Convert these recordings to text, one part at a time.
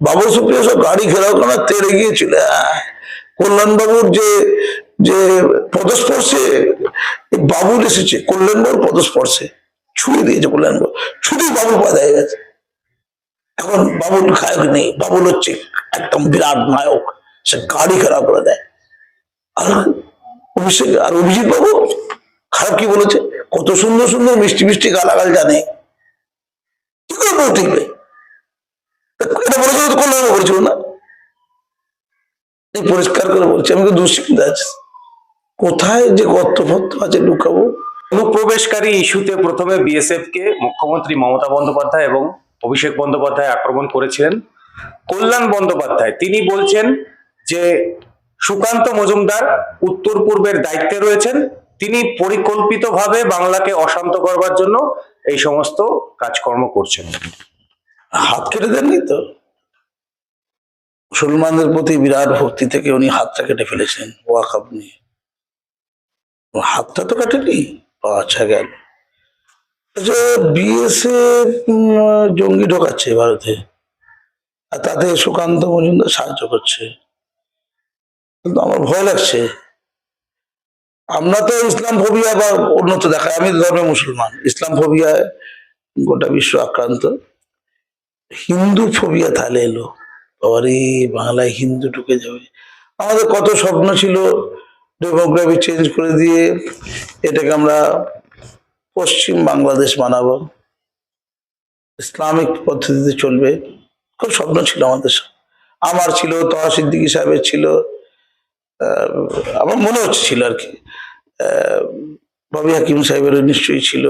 বাবু সুপ্রিয় সব গাড়ি ঘেরাও করে তেড়ে গিয়েছিল। কল্যাণ বাবুর যে যে পদস্পর্শে বাবুর এসেছে কল্যাণ বাবুর পদস্পর্শে। ছুঁয়ে দিয়েছে কল্যাণ বাবু ছুটি বাবুর পা হয়ে গেছে। এখন বাবুল খায়ক নেই। বাবুল হচ্ছে একদম বিরাট নায়ক। সে গাড়ি খারাপ করে দেয়। আর অভিষেক, আর অভিজিৎ বাবু, খারাপ কি বলেছে? কত সুন্দর সুন্দর মিষ্টি মিষ্টি গালাগাল জানে। কি করে বউ টিকবে না। এই পরিষ্কার করে বলছি, আমি দুশ্চিন্ত কোথায় যে আছে লুকাবো? অনুপ্রবেশকারী ইস্যুতে প্রথমে বিএসএফ কে মুখ্যমন্ত্রী মমতা বন্দ্যোপাধ্যায় এবং অভিষেক বন্দ্যোপাধ্যায় আক্রমণ করেছিলেন। কল্যাণ বন্দ্যোপাধ্যায়, তিনি বলছেন যে সুকান্ত মজুমদার উত্তর পূর্বের দায়িত্বে রয়েছেন। তিনি পরিকল্পিতভাবে বাংলাকে অশান্ত করবার জন্য এই সমস্ত কাজকর্ম করছেন। হাত কেটে দেননি তো? মুসলমানদের প্রতি বিরাট ভক্তি থেকে উনি হাতটা কেটে ফেলেছেন ওয়াকাব নিয়ে। হাতটা তো কাটেনি আচ্ছা গেল। যে বিএসএফ জঙ্গি ঢোকাচ্ছে ভারতে, আর তাতে সুকান্ত মজুমদার সাহায্য করছে। কিন্তু আমার ভয় লাগছে। আমরা তো ইসলাম ফোবিয়া বা উন্নত দেখায়, আমি ধর্মে মুসলমান। ইসলাম ফোবিয়ায় গোটা বিশ্ব আক্রান্ত। হিন্দু ফোবিয়া তাহলে এলো। বাবারে, বাংলায় হিন্দু ঢুকে যাবে। আমাদের কত স্বপ্ন ছিল ডেমোগ্রাফি চেঞ্জ করে দিয়ে এটাকে আমরা পশ্চিম বাংলাদেশ বানাবো। ইসলামিক পদ্ধতিতে চলবে। খুব স্বপ্ন ছিল আমাদের আমার ছিল, তহা সিদ্দিকি সাহেবের ছিল আমার মনে হচ্ছে ছিল আর কি। ববি হাকিম সাহেবেরও নিশ্চয়ই ছিল।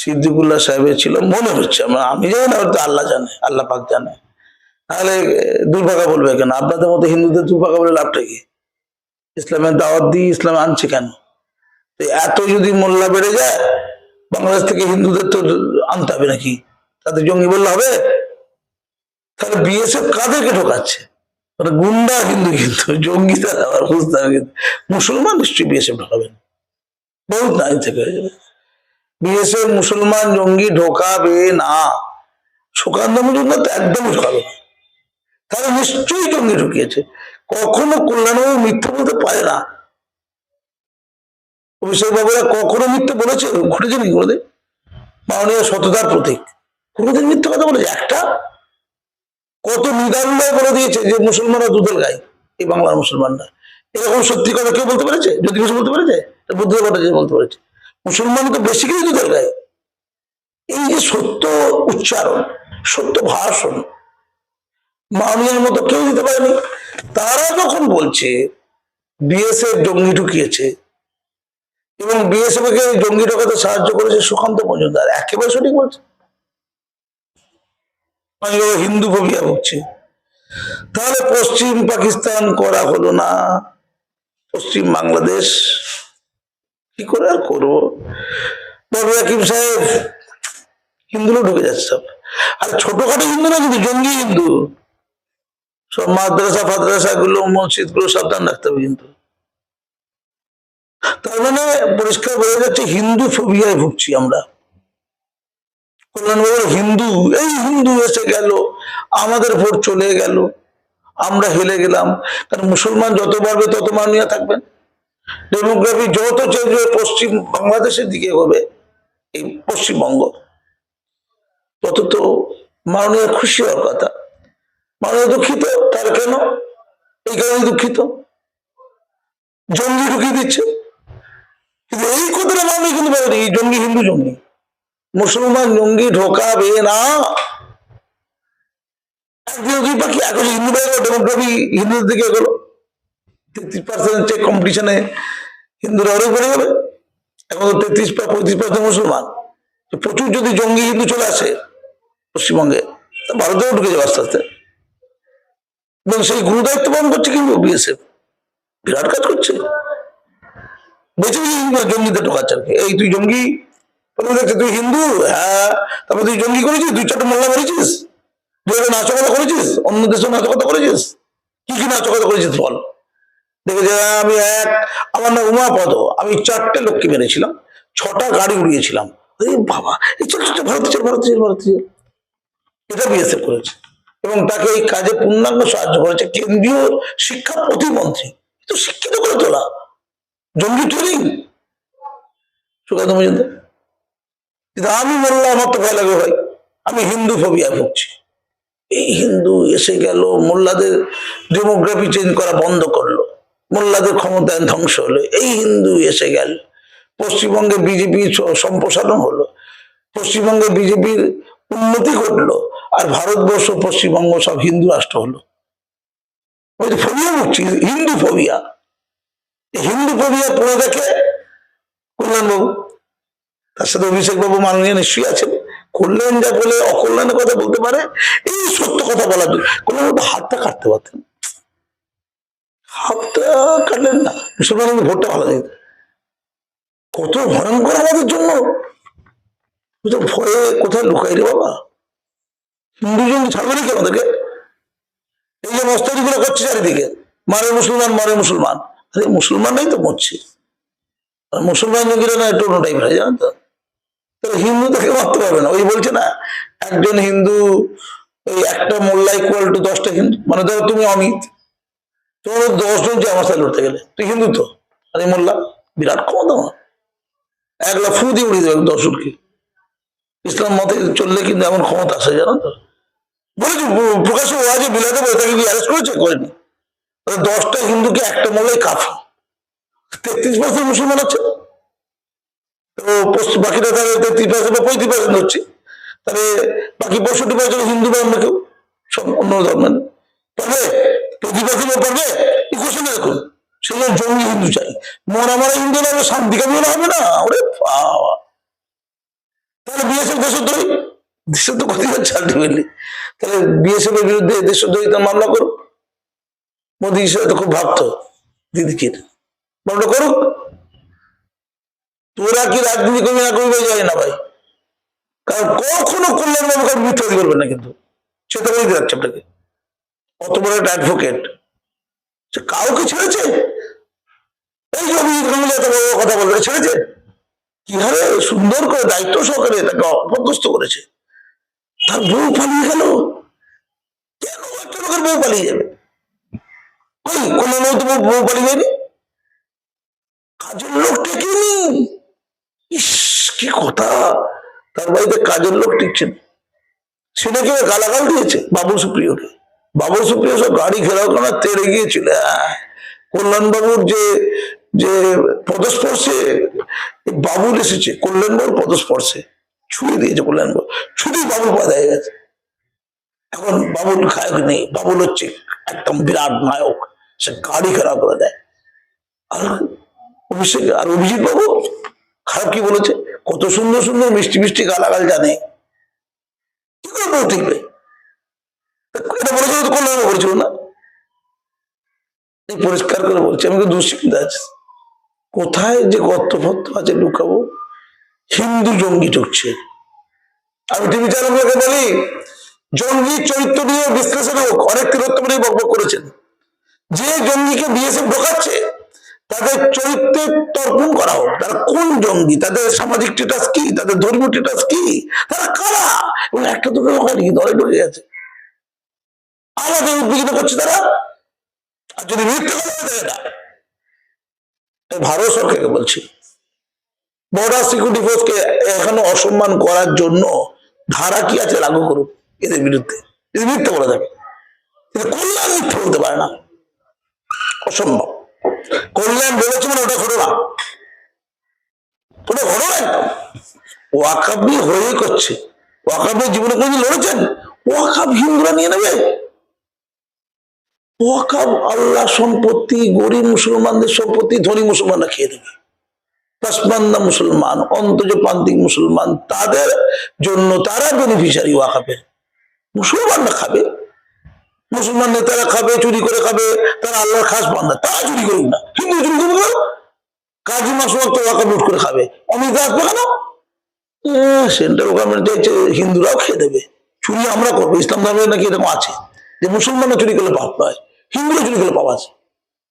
সিদ্দিকুল্লাহ সাহেবের ছিল, মনে হচ্ছে আমার, আমি জানি না হয়তো আল্লাহ জানে, আল্লাহ পাক জানে। তাহলে দুর্ভাগা বলবে কেন? আপনাদের মতো হিন্দুদের দুর্ভাগা বলে লাভটা কি? ইসলামের দাওয়াত দিয়ে ইসলাম আনছে কেন? এত যদি মোল্লা বেড়ে যায়, বাংলাদেশ থেকে হিন্দুদের তো আনতে হবে নাকি? তাদের জঙ্গি বললে হবে? তাহলে বিএসএফ কাদেরকে ঢোকাচ্ছে মানে গুন্ডা হিন্দু কিন্তু জঙ্গি তারা আবার বুঝতে হবে। কিন্তু মুসলমান নিশ্চয়ই বিএসএফ ঢোকাবেন বহুত না থেকে হয়ে যাবে। বিএসএফ মুসলমান জঙ্গি ঢোকাবে না। সুকান্ত মজুমদার তো একদমই ঢোকাবে না তারা নিশ্চয়ই জঙ্গি ঢুকিয়েছে। কখনো কল্যাণবাবু মিথ্যে বলতে পারে না। অভিষেক বাবুরা কখনো মিথ্যে বলেছে? ঘটেছে নাকি কোনোদিন? মাননীয় সততার প্রতীক। কোনোদিন মিথ্যে কথা বলেছে? একটা? কত নিদারুণ বলে দিয়েছে যে মুসলমানরা দুদল গায় এই বাংলার মুসলমানরা। এরকম সত্যি কথা কেউ বলতে পেরেছে? কিছু বলতে পেরেছে? বুদ্ধ ভট্টাচার্য বলতে পেরেছে? মুসলমান তো বেশি কিছু দুদল গায় এই যে সত্য উচ্চারণ, সত্য ভাষণ মাননীয়ের মতো কেউ দিতে পারেনি। তারা যখন বলছে বিএসএফ জঙ্গি ঢুকিয়েছে, এবং বিএসএফ কে জঙ্গি ঢোকাতে সাহায্য করেছে সুকান্ত মজুমদার, একেবারে সঠিক বলছে। আমি হিন্দু ফোবিয়া ভুগছে। তাহলে পশ্চিম পাকিস্তান করা হলো না। পশ্চিম বাংলাদেশ কি করে আর করব? হাকিম সাহেব, হিন্দুরা ঢুকে যাচ্ছে সব। আর ছোটখাটো হিন্দু না কিন্তু জঙ্গি হিন্দু। সব মাদ্রাসা, ফাদ্রাসা গুলো, মসজিদগুলো সাবধান রাখতে হবে কিন্তু। তার মানে পরিষ্কার বোঝা যাচ্ছে হিন্দু ফোবিয়ায় ভুগছি আমরা। কল্যাণবাবুর হিন্দু, এই হিন্দু এসে গেল, আমাদের ভোট চলে গেল। আমরা হেলে গেলাম। কারণ মুসলমান যত বাড়বে তত মাননীয় থাকবেন। ডেমোগ্রাফি যত চেঞ্জ হয়ে পশ্চিম বাংলাদেশের দিকে হবে, এই পশ্চিমবঙ্গ। তত তো মাননীয় খুশি হওয়ার কথা। মাননীয় দুঃখিত, তার কেন? এই কারণে দুঃখিত। জঙ্গি ঢুকিয়ে দিচ্ছে। কিন্তু এই কথাটা মাননীয় কিন্তু বলেনি, এই জঙ্গি, হিন্দু জঙ্গি। মুসলমান জঙ্গি ঢোকাবে না। একদিন দুই পাখি এখন হিন্দু বাইরে ডেমোগ্রাফি হিন্দুদের দিকে এগোলো? তেত্রিশ পার্সেন্ট কম্পিটিশনে হিন্দুরা অনেক বেড়ে যাবে। এখন তো তেত্রিশ পঁয়ত্রিশ পার্সেন্ট মুসলমান। প্রচুর যদি জঙ্গি হিন্দু চলে আসে পশ্চিমবঙ্গে, তা ভারতেও ঢুকে যাবে আস্তে আস্তে। এবং সেই গুরু দায়িত্ব পালন করছে কিন্তু বিএসএফ বিরাট কাজ করছে। বেঁচে বেঁচে জঙ্গিতে ঢোকাচ্ছে আর কি এই তুই জঙ্গি দেখছে তুই হিন্দু? হ্যাঁ। তারপর তুই জঙ্গি করেছিস? দুই চারটে মোল্লা মেরেছিস? একটা নাচকতা করেছিস? অন্য দেশে নাচকতা করেছিস? কি কি নাচকতা করেছিস বল? দেখে যে আমি এক, আমার নাম উমাপদ। আমি চারটে লোককে মেরেছিলাম, ছটা গাড়ি উড়িয়েছিলাম। এই বাবা, এই চল চল ভারতে চল ভারতে চল ভারতে চল। এটা বিএসএফ করেছে এবং তাকে এই কাজে পূর্ণাঙ্গ সাহায্য করেছে কেন্দ্রীয় শিক্ষা প্রতিমন্ত্রী। তো শিক্ষিত করে তোলা। জঙ্গি ট্রেনিং সুকান্ত মজুমদার আমি বললাম, আমার তো ভয় লাগে ভাই। আমি হিন্দু ফোবিয়া ভুগছি। এই হিন্দু এসে গেল, মোল্লাদের ডেমোগ্রাফি চেঞ্জ করা বন্ধ করল। মোল্লাদের ক্ষমতায়ন ধ্বংস হলো। এই হিন্দু এসে গেল। পশ্চিমবঙ্গে বিজেপি সম্প্রসারণ হলো। পশ্চিমবঙ্গে বিজেপির উন্নতি ঘটলো আর ভারতবর্ষ, পশ্চিমবঙ্গ সব হিন্দু রাষ্ট্র হলো। ওই হিন্দু ফোবিয়া হিন্দু ফোবিয়া পড়ে দেখে কল্যাণবাবু, তার সাথে অভিষেক বাবু মাননীয় নিশ্চয়ই আছেন। কল্যাণ যা বলে অকল্যাণের কথা বলতে পারে, এই সত্য কথা বলার জন্য। কল্যাণ বাবু হাতটা কাটতে পারতেন। হাতটা কাটলেন না। মুসলমানদের ভোটটা ভালো দিত কত ভয়ঙ্কর আমাদের জন্য। তো ভয়ে কোথায় লুকাই রে বাবা? হিন্দু জন ছাড়বে নাকি আমাদেরকে? এই যে মস্তারিগুলো করছে চারিদিকে। মারে মুসলমান মারে মুসলমান। আরে মুসলমান নেই তো মরছে। মুসলমান জঙ্গিরা না একটু অন্য টাইপের জানেন তো? তো হিন্দু তাকে মারতে পারবে না। ওই বলছে না, একজন হিন্দু, ওই একটা মোল্লা ইকুয়াল টু দশটা হিন্দু। মানে ধরো তুমি অমিত। তোমার দশজন যে আমার সাথে লড়তে গেলে, তুই হিন্দু তো? আরে মোল্লা, বিরাট ক্ষমতা আমার এক ফু দিয়ে উড়িয়ে দেবে দর্শককে। ইসলাম মতে চললে কিন্তু এমন ক্ষমতা আছে, জানো তো? বলেছি প্র- প্রকাশ্য ওয়াজে বিলাতে বলে, তাকে অ্যারেস্ট করেছে? করেনি। দশটা হিন্দুকে একটা মোল্লাই কাফি তেত্রিশ পার্সেন্ট মুসলমান আছে। তো পশ্চিম বাকিটা তাহলে তেত্রিশ পার্সেন্ট বা পঁয়ত্রিশ পার্সেন্ট হচ্ছে তাহলে বাকি পঁয়ষট্টি পার্সেন্ট হিন্দু বা অন্য কেউ, সব অন্য ধর্মের। পারবে পারবে ইকুয়েশনে দেখুন। সেজন্য জঙ্গি হিন্দু চাই। মরা মারা হিন্দু না হলে শান্তি কামিয়ে হবে না? ওরে বাবা। তাহলে বিএসএফ দেশদ্রোহী? দেশের তো ক্ষতি হচ্ছে আলটিমেটলি তাহলে বিএসএফ এর বিরুদ্ধে দেশদ্রোহিতা মামলা করুক? মোদী তো খুব ভাবতো, দিদিকে। মামলা করুক? তোরা কি রাজনীতি করবি না করবি যায় না ভাই। কারণ কখনো কল্যাণ বাবু কারণ মিথ্যাদি করবেন না কিন্তু। সে তো বলে যাচ্ছে আপনাকে। অত বড় একটা অ্যাডভোকেট সে কাউকে ছেড়েছে? এই যে কথা বলবে ছেড়েছে? কীভাবে সুন্দর করে দায়িত্ব সহকারে তাকে অপদস্থ করেছে? তার বউ পালিয়ে গেল। কেন একটা লোকের বউ পালিয়ে যাবে? ওই কোন তো বউ- পালিয়ে যায়নি? কাজের লোক টেকেনি ইস, কি কথা? তার বাড়িতে কাজের লোক টিকছেন সেটা কেউ গালাগাল দিয়েছে বাবু সুপ্রিয়কে। বাবুল সুপ্রিয় সব গাড়ি ঘেরাও করা তেড়ে গিয়েছিল। কল্যাণবাবুর যে যে পদস্পর্শে বাবুল এসেছে, কল্যাণবাবুর পদস্পর্শে ছুঁয়ে দিয়েছে কল্যাণবাবু। শুধুই বাবুল পয়দা হয়ে গেছে। এখন বাবুল খায়ক নেই বাবুল হচ্ছে একদম বিরাট নায়ক। সে গাড়ি খারাপ করে দেয়। আর অভিষেক, আর অভিজিৎ বাবু খারাপ কি বলেছে? কত সুন্দর সুন্দর মিষ্টি মিষ্টি গালাগাল জানে। কি করে এটা বলেছিল তো কল্যাণ বলেছিল না? পরিষ্কার করে বলছি, আমি তো দুশ্চিন্তা আছে। কোথায় যে গর্ত আছে লুকাবো? হিন্দু জঙ্গি ঢুকছে আমি টিভি চ্যানেলগুলোকে বলি, জঙ্গি চরিত্র নিয়ে বিশ্লেষণ হোক, অনেক তিলোত্তমী বকবক করেছেন। যে জঙ্গিকে বিএসএফ ঢোকাচ্ছে, তাদের চরিত্রের তর্পণ করা হোক। তারা কোন জঙ্গি? তাদের সামাজিক স্ট্যাটাস কি? তাদের ধর্মীয় স্ট্যাটাস কি? তারা কারা? এবং একটা দুটো লোক হয়নি দলে ঢুকে গেছে। আমাদের উদ্বিগ্ন করছে তারা। আর যদি মিথ্যে ভারত সরকারকে বলছি বর্ডার সিকিউরিটি ফোর্সকে এখনও অসম্মান করার জন্য ধারা কি আছে লাগু করুক এদের বিরুদ্ধে? যদি বলে থাকে কল্যাণ মিথ্যে বলতে পারে না। অসম্ভব। কল্যাণ বলেছে মানে ওটা ঘটনা। ওটা ঘটনা একদম। ওয়াকাবি হয়ে করছে। ওয়াকাবি জীবনে কোনদিন লড়েছেন? ওয়াকাব হিন্দুরা নিয়ে নেবে? ওয়াকাব আল্লাহ সম্পত্তি, গরিব মুসলমানদের সম্পত্তি, ধনী মুসলমানরা খেয়ে দেবে। পাসমান্দা মুসলমান অন্তজ প্রান্তিক মুসলমান, তাদের জন্য তারা বেনিফিশিয়ারি ওয়াকাবের মুসলমানরা খাবে। মুসলমান নেতারা খাবে, চুরি করে খাবে, তারা আল্লাহর খাস বান্ধা তারা চুরি করুক না। হিন্দু চুরি করবে কেন কাজী মাসুয়াক তো ওয়াকাব লুট করে খাবে। অমিত আসবে কেন? সেন্ট্রাল গভর্নমেন্ট হিন্দুরাও খেয়ে দেবে। চুরি আমরা করব, ইসলাম ধর্মে নাকি এরকম আছে। যে মুসলমানরা চুরি করলে পাপ নয়। হিন্দুরা চুরি করলে পাপ আছে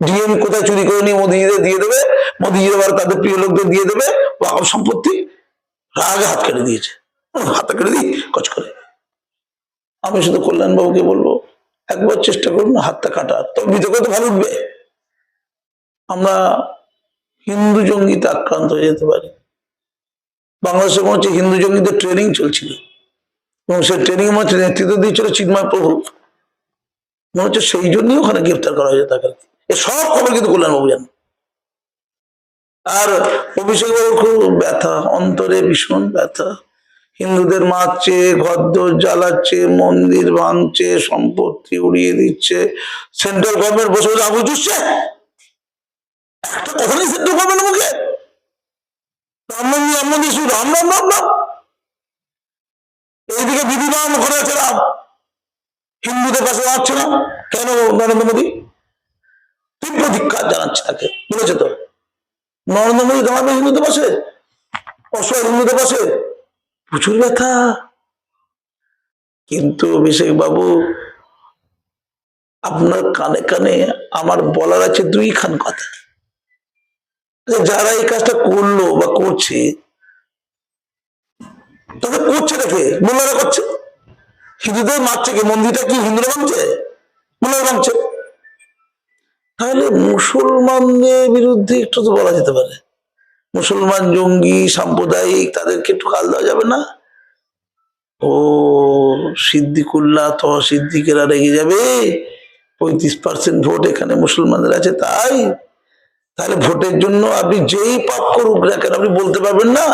ডিএম কোথায় চুরি করে নিয়ে মোদিজিদের দিয়ে দেবে? মোদিজির আবার তাদের প্রিয় লোকদের দিয়ে দেবে? ওয়াকাব সম্পত্তি রাগে হাত কেটে দিয়েছে। হাতে কেটে দিই, কচ করে। আমি শুধু কল্যাণবাবুকে বলব, একবার চেষ্টা করুন হাতটা কাটার তবে বিতর্ক তো ভালো উঠবে। আমরা হিন্দু জঙ্গিতে আক্রান্ত হয়ে যেতে পারি। বাংলাদেশে মনে হচ্ছে হিন্দু জঙ্গিদের ট্রেনিং চলছিল। এবং সেই ট্রেনিং মনে নেতৃত্ব দিয়েছিল চিন্ময় প্রভু। মনে হচ্ছে সেই জন্যই ওখানে গ্রেফতার করা হয়েছে তাকে। এ সব খবর কিন্তু কল্যাণবাবু জানেন আর অভিষেক বাবুর খুব ব্যথা, অন্তরে ভীষণ ব্যথা। হিন্দুদের মারছে, ঘরদোর জ্বালাচ্ছে, মন্দির ভাঙছে, সম্পত্তি উড়িয়ে দিচ্ছে। সেন্ট্রাল গভর্নমেন্ট বসে বসে আগুন চুষছে। একটা কথা নেই সেন্ট্রাল গভর্নমেন্ট মুখে। রাম রাম শুধু রাম রাম রাম রাম। এইদিকে বিধিমান করে আছে রাম। হিন্দুদের পাশে দাঁড়াচ্ছে না? কেন নরেন্দ্র মোদী? তীব্র ধিক্ষার জানাচ্ছে তাকে বলেছে তো? নরেন্দ্র মোদী দাঁড়াবে হিন্দুদের পাশে, অসহায় হিন্দুদের পাশে, প্রচুর ব্যথা। কিন্তু অভিষেক বাবু, আপনার কানে কানে আমার বলার আছে দুই খান কথা যারা এই কাজটা করল বা করছে, তাদের করছে দেখে মোল্লারা করছে। হিন্দুদের মারছে কি? মন্দিরটা কি হিন্দুরা ভাঙছে মোল্লারা ভাঙছে তাহলে মুসলমানদের বিরুদ্ধে একটু তো বলা যেতে পারে। মুসলমান জঙ্গি, সাম্প্রদায়িক, তাদেরকে একটু কাল দেওয়া যাবে না? ও সিদ্দিকুল্লাহ তো সিদ্দিকেরা রেগে যাবে। পঁয়ত্রিশ পার্সেন্ট ভোট এখানে মুসলমানদের আছে তাই। তাহলে ভোটের জন্য আপনি যেই পাপ করুক না কেন আপনি বলতে পারবেন না?